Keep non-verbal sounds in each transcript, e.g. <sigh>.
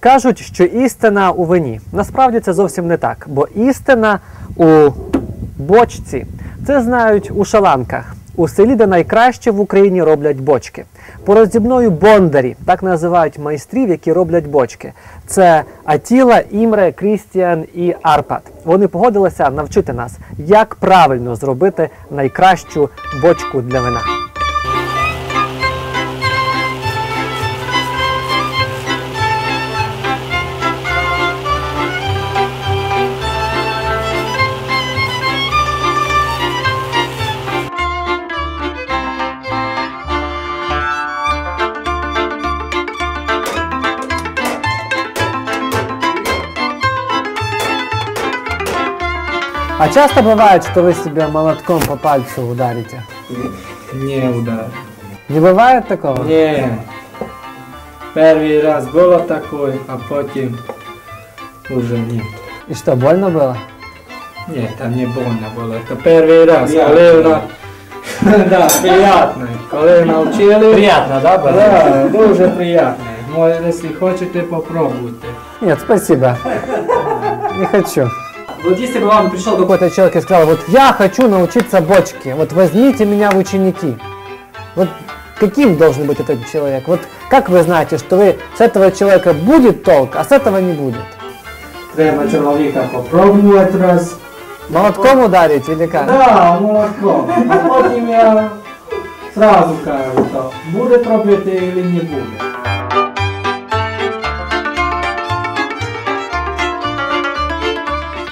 Кажуть, що істина у вині. Насправді це зовсім не так, бо істина у бочці. Це знають у шаланках. У селі, де найкраще в Україні роблять бочки. Мною бондарі, так називають майстрів, які роблять бочки. Це Атіла, Імре, Крістіан і Арпад. Вони погодилися навчити нас, як правильно зробити найкращу бочку для вина. часто бывает, что вы себе молотком по пальцу ударите? Не удар. Не бывает такого? Не. Перший раз було такое, а потім уже ні. И что, больно было? Ні, там не больно було. Це перший раз, коли вона... <laughs> Да, приятно. Коли навчили... Приятно, да, Да, дуже приятно. Може, якщо хочете, попробуйте. Нет, спасибо. Не хочу. Вот если бы вам пришел какой-то человек и сказал, вот я хочу научиться бочке, вот возьмите меня в ученики. Вот каким должен быть этот человек? Вот как вы знаете, что вы с этого человека будет толк, а с этого не будет? Треба чоловіка попробувати раз. Молотком ударить или как? Да, молотком. А потім я сразу кажу, то буде робити или не буде.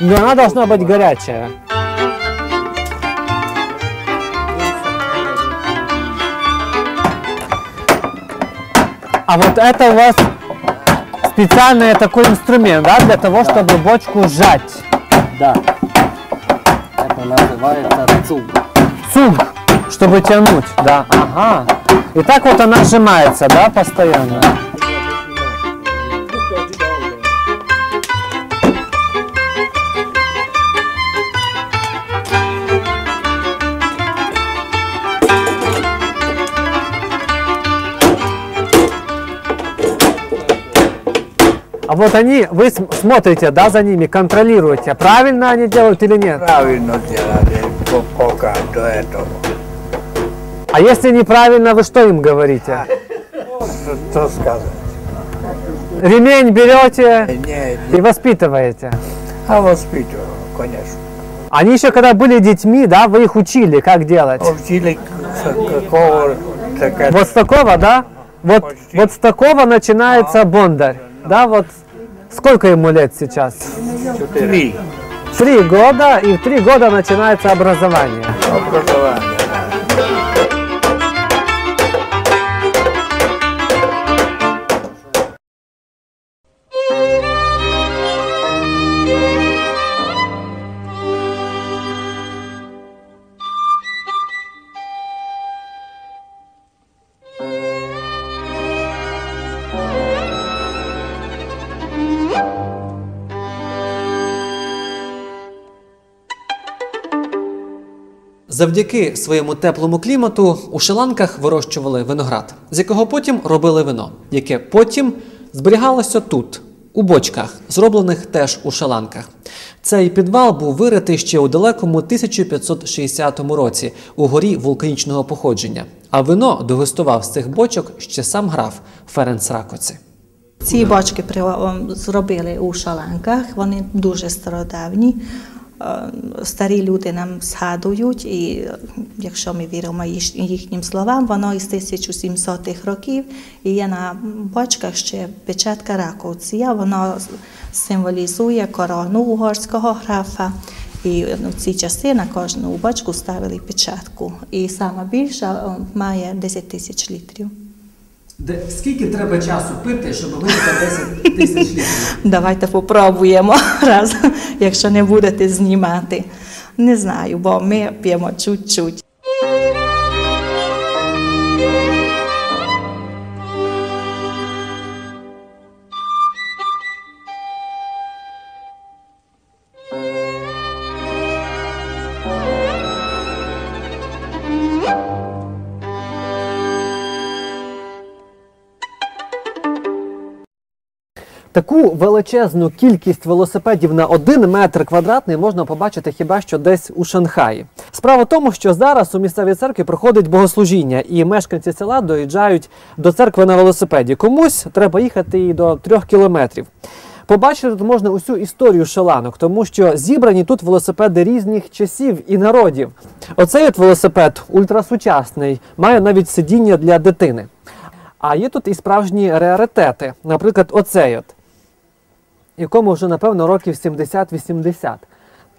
Но она должна быть горячая. А вот это у вас специальный такой инструмент, да, для того, чтобы бочку сжать. Да. Это называется цуг. Цуг, чтобы тянуть, да. Ага. И так вот она сжимается, да, постоянно. А вот они, вы см- смотрите, да, за ними, контролируете, правильно они делают или нет? Правильно делали, по- пока до этого. А если неправильно, вы что им говорите? Что, что сказать? Ремень берете и воспитываете. а воспитывал, конечно. Они еще когда были детьми, да, вы их учили, как делать. Учили какого так Вот с такого, да? Вот, Почти. вот с такого начинается бондарь. Да, вот сколько ему лет сейчас? три Три года, и в три года начинается образование. образования. Завдяки своєму теплому клімату у Шиланках вирощували виноград, з якого потім робили вино, яке потім зберігалося тут, у бочках, зроблених теж у Шаланках. Цей підвал був виритий ще у далекому 1560 році у горі вулканічного походження. А вино дегустував з цих бочок ще сам граф Ференц Ракоці. Ці бочки зробили у шаланках, вони дуже стародавні. Е, Старі люди нам згадують, і е, якщо ми віримо їхнім словам, воно із 1700-х років і є на бочках ще печатка Раковція, воно символізує корону угорського графа. І ну, в ці часи на кожну бочку ставили печатку. І сама більша має 10 тисяч літрів. Де, скільки треба часу пити, щоб випити 10 тисяч літрів? Давайте попробуємо <laughs> раз, якщо не будете знімати. Не знаю, бо ми п'ємо чуть-чуть. Yeah. Таку величезну кількість велосипедів на один метр квадратний можна побачити хіба що десь у Шанхаї. Справа в тому, що зараз у місцевій церкві проходить богослужіння, і мешканці села доїжджають до церкви на велосипеді. Комусь треба їхати і до трьох кілометрів. Побачити тут можна усю історію шаланок, тому що зібрані тут велосипеди різних часів і народів. Оцей от велосипед ультрасучасний, має навіть сидіння для дитини. А є тут і справжні раритети. Наприклад, оцей от, якому вже, напевно, років 70-80.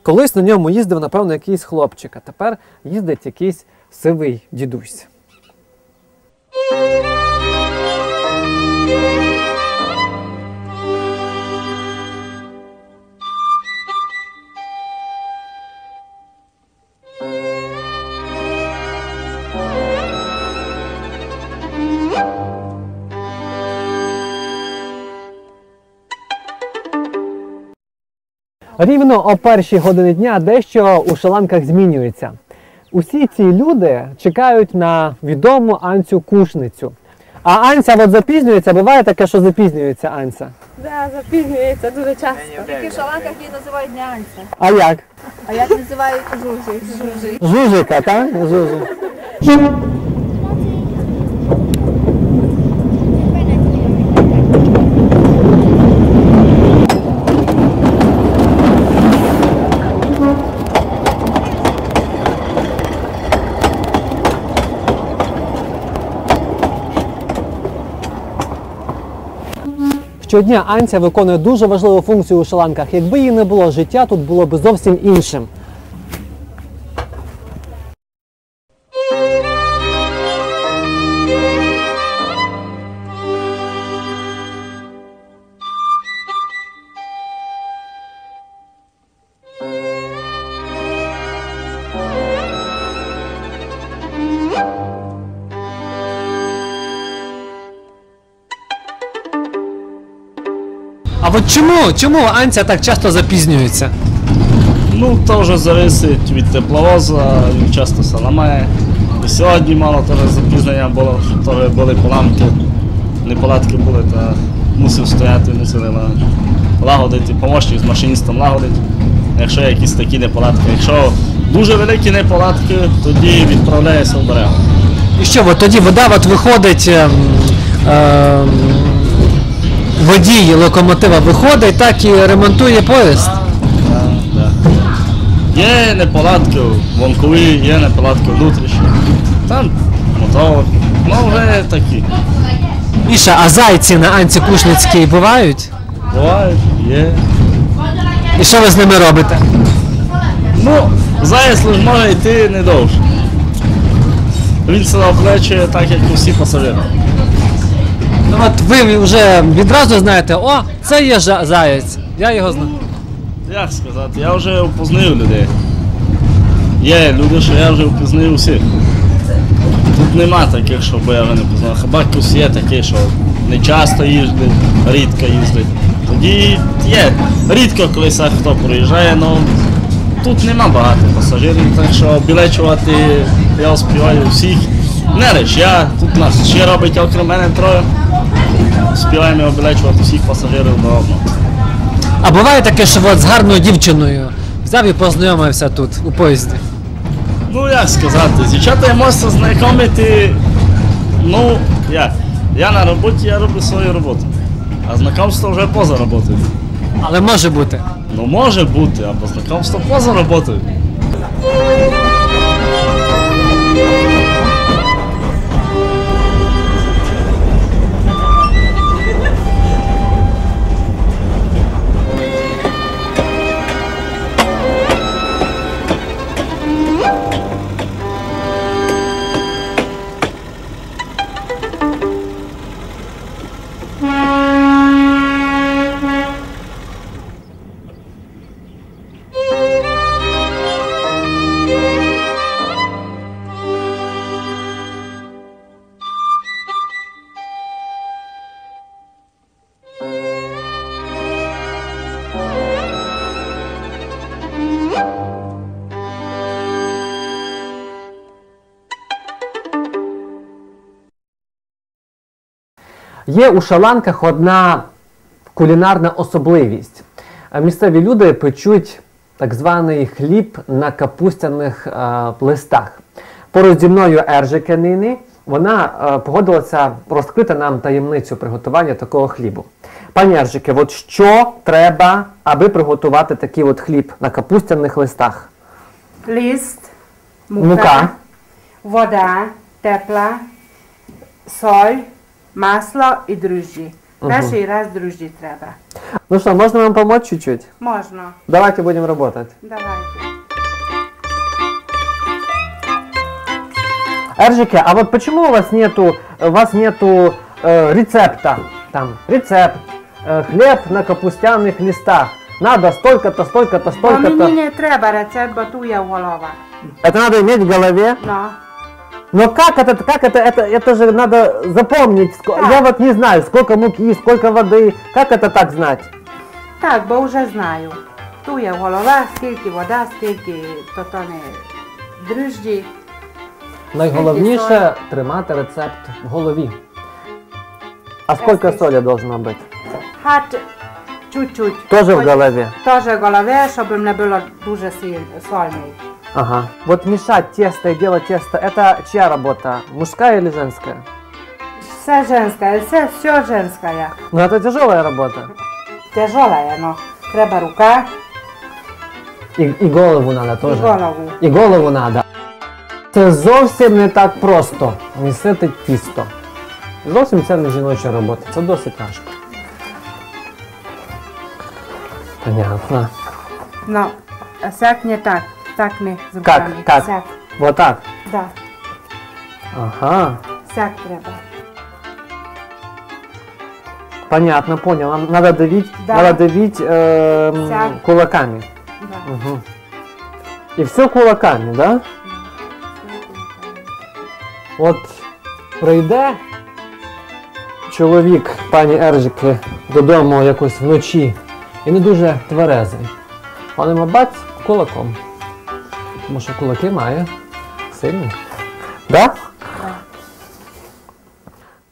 Колись на ньому їздив, напевно, якийсь хлопчик, а тепер їздить якийсь сивий дідусь. Рівно о першій годині дня дещо у шаланках змінюється. Усі ці люди чекають на відому Анцю Кушницю. А Анця от запізнюється, буває таке, що запізнюється Анця. Да, запізнюється дуже часто. Тільки в шаланках її називають нянця. А як? А як називають жужик? Жужик. Жужика, так? Жужик. Щодня Анця виконує дуже важливу функцію у шаланках. Якби її не було, життя тут було б зовсім іншим. А от чому, чому Анця так часто запізнюється? Ну, то вже залежить від тепловоза, він часто все ламає. І сьогодні мало теж запізнення було, теж були поламки, неполадки були, та мусив стояти, мусили лагодити, помощник з машиністом лагодить. Якщо якісь такі неполадки. Якщо дуже великі неполадки, тоді відправляється в берегу. І що, от тоді вода от виходить, ем, ем, водій локомотива виходить, так і ремонтує поїзд. Є неполадки вонкові, є неполадки внутрішні. Там мотор, ну вже такі. Іша, а зайці на Анці Кушницькій бувають? Бувають, є. І що ви з ними робите? Ну, заяць лиш може йти не довше. Він себе оплечує так, як і всі пасажири. Ну от ви вже відразу знаєте, о, це є жа- заяць. Я його знаю. Як сказати, я вже впізнаю людей. Є люди, що я вже впізнаю всіх. Тут нема таких, щоб я вже не познав. Хіба якось є такі, що не часто їздить, рідко їздить. Тоді є. Рідко колись хто проїжджає, але тут нема багато пасажирів, так що білечувати я співаю всіх. Не лиш я, тут нас ще робить окрім мене троє. Співаємо обілечувати всіх пасажирів до одного. А буває таке, що от з гарною дівчиною взяв і познайомився тут, у поїзді. Ну як сказати, з дівчатами можна знайомити. Ну, як? Я на роботі, я роблю свою роботу. А знайомство вже поза роботою. Але може бути. Ну може бути, або знайомство поза роботою. Є у шаланках одна кулінарна особливість. Е, Місцеві люди печуть так званий хліб на капустяних е, листах. Поруч зі мною Ержика Нині. Вона е, погодилася розкрити нам таємницю приготування такого хлібу. Пані Ержике, от що треба, аби приготувати такий от хліб на капустяних листах? List, muka, Мука, voda, tepla, соль, масло і дрожжі. Перший раз дрожжі треба. ну что, можно вам помочь чуть-чуть? Можна. Давайте будем работать. Давайте. Эржике, а вот почему у вас нету, у вас нету э, рецепта? Там, рецепт, э, хлеб на капустяных листах. Надо столько-то, столько-то, Бо мені столько-то. не треба рецепт, бо ту є голова. Это надо иметь в голове. Ну, Но как это, как это, это, это же надо запомнить. Ско- Так. Я вот не знаю, сколько муки, сколько воды. Как это так знать? так, бо вже знаю. Ту є голова, скільки вода, скільки то то не дрожжі. Найголовніше тримати рецепт в голові. А сколько соли должно быть? Хат чуть-чуть. Тоже в Хоч- голове. Теж в голові, щоб не було дуже сильно сольний. Ага. Вот мешать тесто и делать тесто, это чья работа? Мужская или женская? Все женське, все, все женське. Ну это тяжелая работа. Тяжола є, ну. Треба рука И, и голову надо і тоже. голову. І голову надо. Це зовсім не так просто місити тісто. Зовсім це не жіноча робота, це досить тяжко. Понятно. Ну, а сяк не так. Так не Как? Как? Сяк, Вот так. да. Ага. Сяк треба. Понятно, понял. Надо давить, Да. надо давить эм, Так. кулаками. Да. Угу. И все кулаками, да? От прийде чоловік пані Ержики додому якось вночі і не дуже тверезий. Але мабуть кулаком. Тому що кулаки має сильні. Да?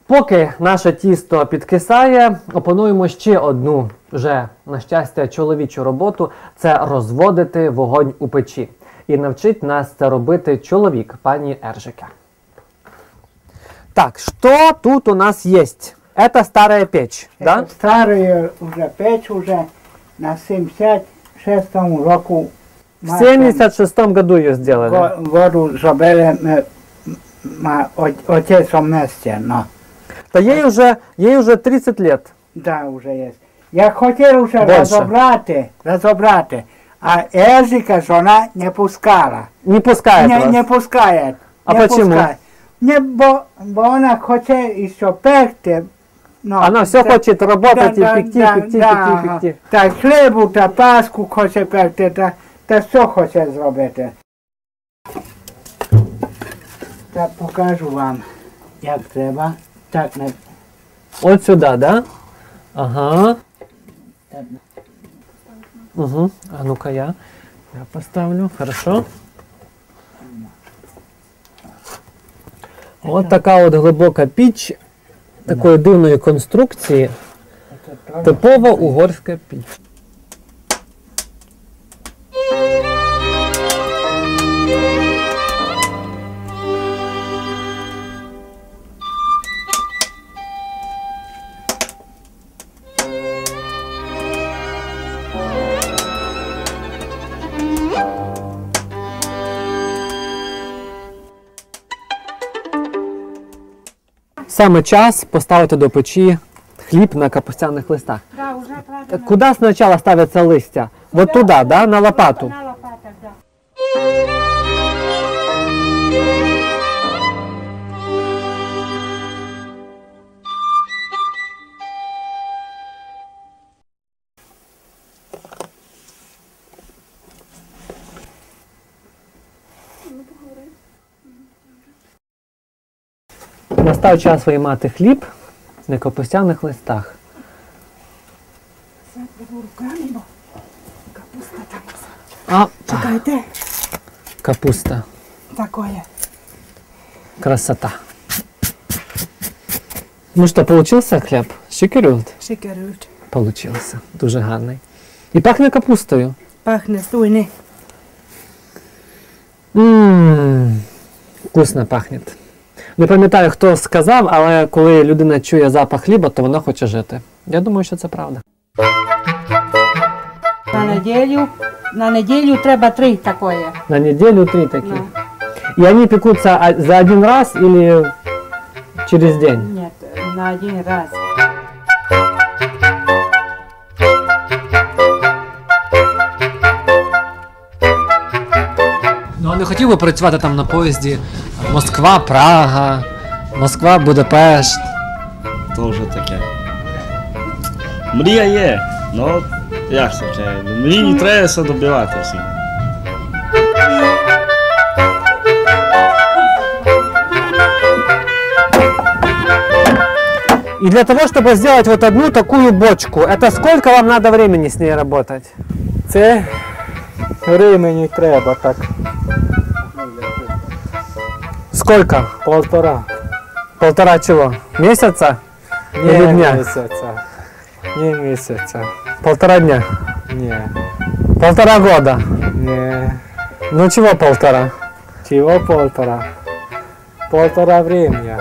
Поки наше тісто підкисає, опануємо ще одну вже, на щастя, чоловічу роботу це розводити вогонь у печі. І навчить нас це робити чоловік, пані Ержика. Так, що тут у нас є? Это старая печь, да? Это старые уже печь уже на 76 року. В 76 году ее сделали. Го- Воду зробили ми, ма, о- отецом місця, ну. Да ей уже, ей уже 30 лет. Да, вже є. Я хотів вже Більше. розібрати, розібрати, а Ежика жона не пускала. Не пускает Не, вас. не пускає. А не почему? пускає. Не, бо, бо вона хоче ще пекти. Ну, Она все да- хочет работать да, и да, пекти, да, пекти, да, пекти, ага. пекти. Та хлібу, та паску хоче пекти, та, Та все хоче зробити. Та покажу вам, як треба. Так не Вот сюда, да? Ага. Угу. А ну-ка я. Я поставлю. Хорошо. Вот така от глибока піч такої дивної конструкції. Типова угорська піч. Саме час поставити до печі хліб на капустяних листах. Да, уже кладемо. Куда сначала ставится листья? Вот туда, да, на лопату? На лопатах, да. Настав час виймати хліб на капустяних листах. А, Чекайте. капуста. Такое. Красота. Ну что, получился хлеб? Щикерют? Sikerült. Получилося. Дуже гарний. І пахне капустою. Пахне стуйне. Ммм, вкусно пахне. Не пам'ятаю, хто сказав, але коли людина чує запах хліба, то вона хоче жити. Я думаю, що це правда. На неділю, на неділю треба три такої. На неділю три такі. І вони пекуться за один раз или через день? Ні, на один раз. Хотів би працювати там на поїзді Москва, Прага, Москва, Будапешт. То вже таке. Мрія є, ну як це таке? Мрії треба се добивати. И для того, чтобы сделать вот одну такую бочку, это сколько вам надо времени с ней работать? Це времени треба так. Сколько? Полтора. Полтора чего? Месяца? Не Или дня? месяца. Не месяца. Полтора дня. Не. Полтора года. Не. Ну чего полтора? Чего полтора? Полтора времени.